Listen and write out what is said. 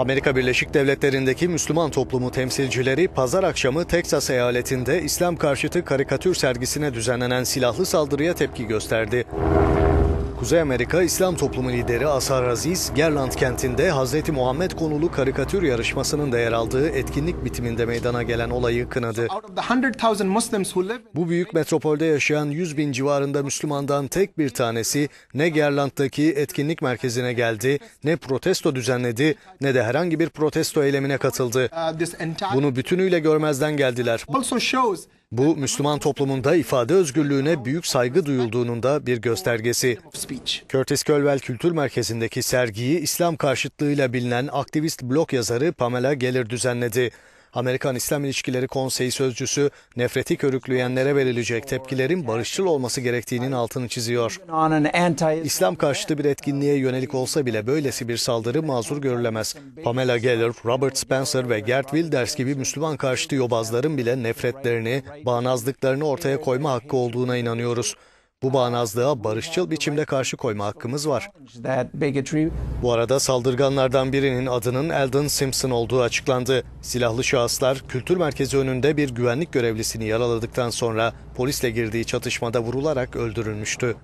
Amerika Birleşik Devletleri'ndeki Müslüman toplumu temsilcileri pazar akşamı Teksas eyaletinde İslam karşıtı karikatür sergisine düzenlenen silahlı saldırıya tepki gösterdi. Kuzey Amerika İslam toplumu lideri Asar Aziz, Gerland kentinde Hz. Muhammed konulu karikatür yarışmasının da yer aldığı etkinlik bitiminde meydana gelen olayı kınadı. Out of the 100,000 Muslims who live Bu büyük metropolde yaşayan 100 bin civarında Müslümandan tek bir tanesi ne Gerland'daki etkinlik merkezine geldi, ne protesto düzenledi, ne de herhangi bir protesto eylemine katıldı. uh, Bunu bütünüyle görmezden geldiler. Bu Müslüman toplumunda ifade özgürlüğüne büyük saygı duyulduğunun da bir göstergesi. Curtis Kölvel Kültür Merkezi'ndeki sergiyi İslam karşıtlığıyla bilinen aktivist blog yazarı Pamela Geller düzenledi. Amerikan İslam İlişkileri Konseyi sözcüsü nefreti körükleyenlere verilecek tepkilerin barışçıl olması gerektiğinin altını çiziyor. İslam karşıtı bir etkinliğe yönelik olsa bile böylesi bir saldırı mazur görülemez. Pamela Geller, Robert Spencer ve Gert Wilders gibi Müslüman karşıtı yobazların bile nefretlerini, bağnazlıklarını ortaya koyma hakkı olduğuna inanıyoruz. Bu bağnazlığa barışçıl biçimde karşı koyma hakkımız var. Bu arada saldırganlardan birinin adının Eldon Simpson olduğu açıklandı. Silahlı şahıslar kültür merkezi önünde bir güvenlik görevlisini yaraladıktan sonra polisle girdiği çatışmada vurularak öldürülmüştü.